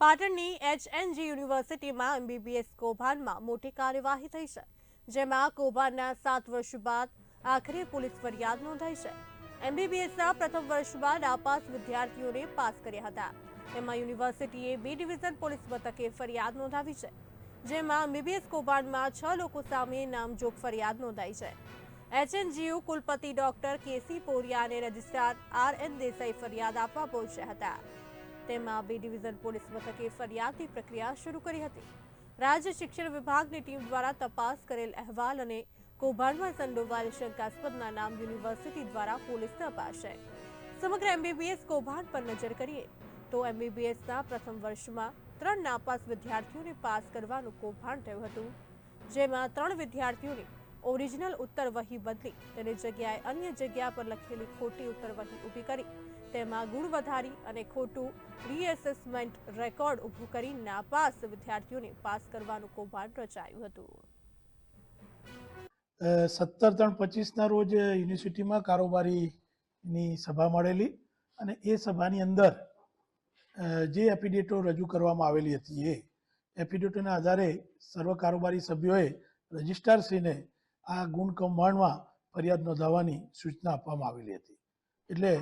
પાટણની એચએનજી યુનિવર્સિટીમાં એમબીબીએસ કૌભાંડમાં મોટી કાર્યવાહી થઈ છે, જેમાં કૌભાંડના સાત વર્ષ બાદ આખરે પોલીસ ફરિયાદ નોંધાઈ છે. એમબીબીએસના પ્રથમ વર્ષ બાદ આપાસ વિદ્યાર્થીઓને પાસ કર્યા હતા. તેમાં યુનિવર્સિટીએ બી ડિવિઝન પોલીસ મથકે ફરિયાદ નોંધાવી છે, જેમાં એમબીબીએસ કૌભાંડમાં છ લોકો સામે નામજોગ ફરિયાદ નોંધાઈ છે. એચએનજીયુ કુલપતિ ડોક્ટર કેસી પોરિયા અને રજિસ્ટ્રાર આર એન દેસાઈ ફરિયાદ આપવા પહોંચ્યા હતા. તેમાં બી ડિવિઝન પોલીસ મથકે ફરિયાદની પ્રક્રિયા શરૂ કરી હતી. રાજ્ય શિક્ષણ વિભાગની ટીમ દ્વારા તપાસ કરેલ અહેવાલ અને કૌભાંડમાં સંડોવાયેલ શંકાસ્પદના નામ યુનિવર્સિટી દ્વારા પોલીસને અપાશે. સમગ્ર એમબીબીએસ કૌભાંડ પર નજર કરીએ તો એમબીબીએસના પ્રથમ વર્ષમાં ત્રણ નાપાસ વિદ્યાર્થીઓને પાસ કરવાનું કૌભાંડ થયું હતું. જેમાં ત્રણ વિદ્યાર્થીઓને ઓરિજિનલ ઉત્તર વહી બદલી. તેની જગ્યાએ અન્ય જગ્યા પર લખેલી ખોટી ઉત્તર વહી ઊભી કરી. તેમાં ગુણ વધારી અને ખોટું રીએસેસમેન્ટ રેકોર્ડ ઊભું કરી નાપાસ વિદ્યાર્થીઓને પાસ કરવાનું કૌભાંડ રચાયું હતું. સત્તર ત્રણ પચીસના રોજ યુનિવર્સિટીમાં કારોબારીની સભા મળેલી અને એ સભાની અંદર જે એફિડેટો રજૂ કરવામાં આવેલી હતી એ એફિડેટોના આધારે સર્વ કારોબારી સભ્યોએ રજિસ્ટ્રારશ્રીને આ ગુણ કૌભાંડમાં ફરિયાદ નોંધાવવાની સૂચના આપવામાં આવેલી હતી. એટલે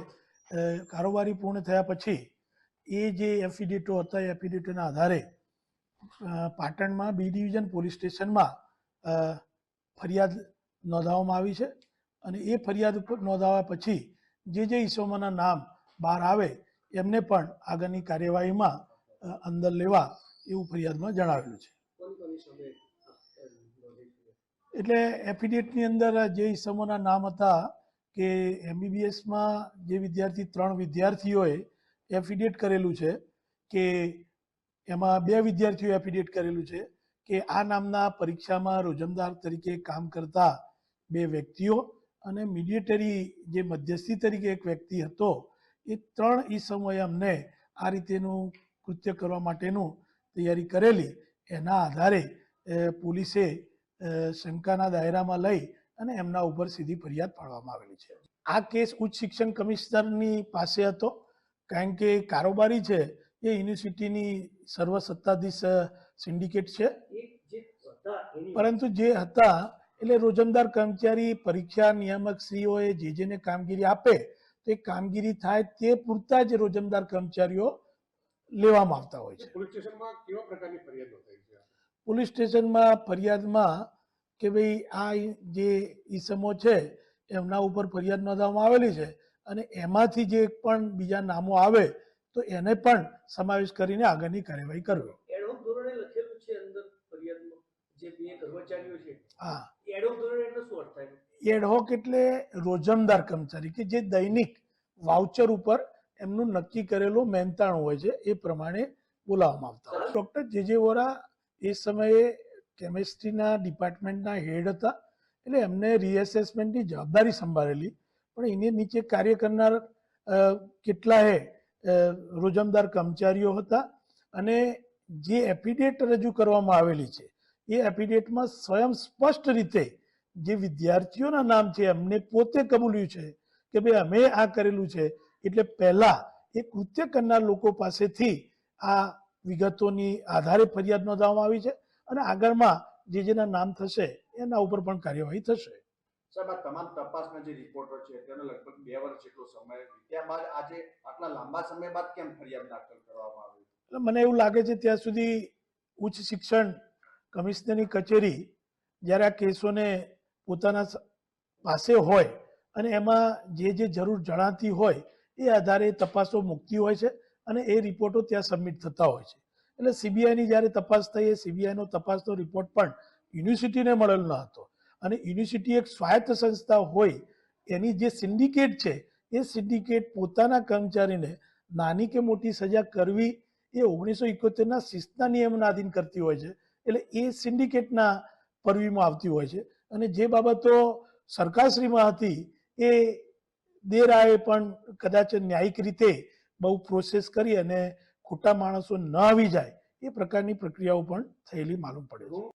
કારોબારી પૂર્ણ થયા પછી એ જે એફિડેટો હતા, એ એફિડેટોના આધારે પાટણમાં બી ડિવિઝન પોલીસ સ્ટેશનમાં ફરિયાદ નોંધાવવામાં આવી છે અને એ ફરિયાદ ઉપર નોંધાવ્યા પછી જે જે ઈસમોના નામ બહાર આવે, એમને પણ આગળની કાર્યવાહીમાં અંદર લેવા એવું ફરિયાદમાં જણાવેલું છે. એટલે એફિડેટની અંદર જે ઈસમોના નામ હતા કે એમબીબીએસમાં જે વિદ્યાર્થી ત્રણ વિદ્યાર્થીઓએ એફિડેટ કરેલું છે, કે એમાં બે વિદ્યાર્થીઓ એફિડેટ કરેલું છે, કે આ નામના પરીક્ષામાં રોજમદાર તરીકે કામ કરતા બે વ્યક્તિઓ અને મિડિયેટરી જે મધ્યસ્થી તરીકે એક વ્યક્તિ હતો, એ ત્રણ ઈસમોએ અમને આ રીતેનું કૃત્ય કરવા માટેનું તૈયારી કરેલી. એના આધારે પોલીસે શંકાના દાયરામાં લઈ અને એમના ઉપર સીધી ફરિયાદ પાડવામાં આવેલી છે. આ કેસ ઉચ્ચ શિક્ષણ કમિશનરની પાસે હતો કારણ કે કારોબારી છે એ યુનિવર્સિટીની સર્વ સત્તાધીશ સિન્ડિકેટ છે. પરંતુ જે હતા એટલે રોજમદાર કર્મચારી પરીક્ષા નિયામક શ્રીઓએ જે જેને કામગીરી આપે તે કામગીરી થાય તે પૂરતા જ રોજમદાર કર્મચારીઓ લેવામાં આવતા હોય છે. પોલીસ સ્ટેશનમાં કેવા પ્રકારની ફરિયાદો થાય છે? પોલીસ સ્ટેશનમાં ફરિયાદમાં કે ભાઈ આ જે ઈસમો છે એમના ઉપર ફરિયાદ નોંધવામાં આવેલી છે અને એમાંથી જે પણ બીજા નામો આવે તો એને પણ સમાવેશ કરીને આગળની કાર્યવાહી કરવી. એડહોક એટલે રોજમદાર કર્મચારી કે જે દૈનિક વાઉચર ઉપર એમનું નક્કી કરેલું મહેનતાણું હોય છે એ પ્રમાણે બોલાવવામાં આવતા હોય. ડૉક્ટર જે જે વોરા એ સમયે કેમેસ્ટ્રીના ડિપાર્ટમેન્ટના હેડ હતા. એટલે એમને રીએસેસમેન્ટની જવાબદારી સંભાળેલી. પણ એની નીચે કાર્ય કરનાર કેટલાય રોજમદાર કર્મચારીઓ હતા અને જે એફિડેટ રજૂ કરવામાં આવેલી છે, એ એફિડેટમાં સ્વયં સ્પષ્ટ રીતે જે વિદ્યાર્થીઓના નામ છે, એમને પોતે કબૂલ્યું છે કે ભાઈ અમે આ કરેલું છે. એટલે પહેલા એ કૃત્ય કરનાર લોકો પાસેથી આ વિગતોની આધારે ફરિયાદ નોંધવામાં આવી છે અને આગળમાં જે જેના નામ થશે એના ઉપર પણ કાર્યવાહી થશે. સાહેબ આ તમામ તપાસના જે રિપોર્ટો છે તેનો લગભગ બે વર્ષ જેટલો સમય વીત્યા બાદ આજે આટલા લાંબા સમય બાદ કેમ ફરિયાદ દાખલ કરવામાં આવી? એટલે મને એવું લાગે છે ત્યાં સુધી ઉચ્ચ શિક્ષણ કમિશનરની કચેરી જ્યારે આ કેસોને પોતાના પાસે હોય અને એમાં જે જે જરૂર જણાતી હોય એ આધારે તપાસો મૂકતી હોય છે. અને એ રિપોર્ટો ત્યાં સબમિટ થતા હોય છે. એટલે સીબીઆઈની જ્યારે તપાસ થઈ, એ સીબીઆઈનો તપાસનો રિપોર્ટ પણ યુનિવર્સિટીને મળેલો ન હતો. અને યુનિવર્સિટી એક સ્વાયત્ત સંસ્થા હોય, એની જે સિન્ડિકેટ છે, એ સિન્ડિકેટ પોતાના કર્મચારીને નાની કે મોટી સજા કરવી, એ ઓગણીસો ઇકોતેરના શિસ્તના નિયમના આધીન કરતી હોય છે. એટલે એ સિન્ડિકેટના પરવીમાં આવતી હોય છે. અને જે બાબતો સરકારશ્રીમાં હતી, એ દેરાએ પણ કદાચ ન્યાયિક રીતે બહુ પ્રોસેસ કરી અને ખોટા માણસો ન આવી જાય, એ પ્રકારની પ્રક્રિયાઓ પણ થયેલી માલુમ પડે છે.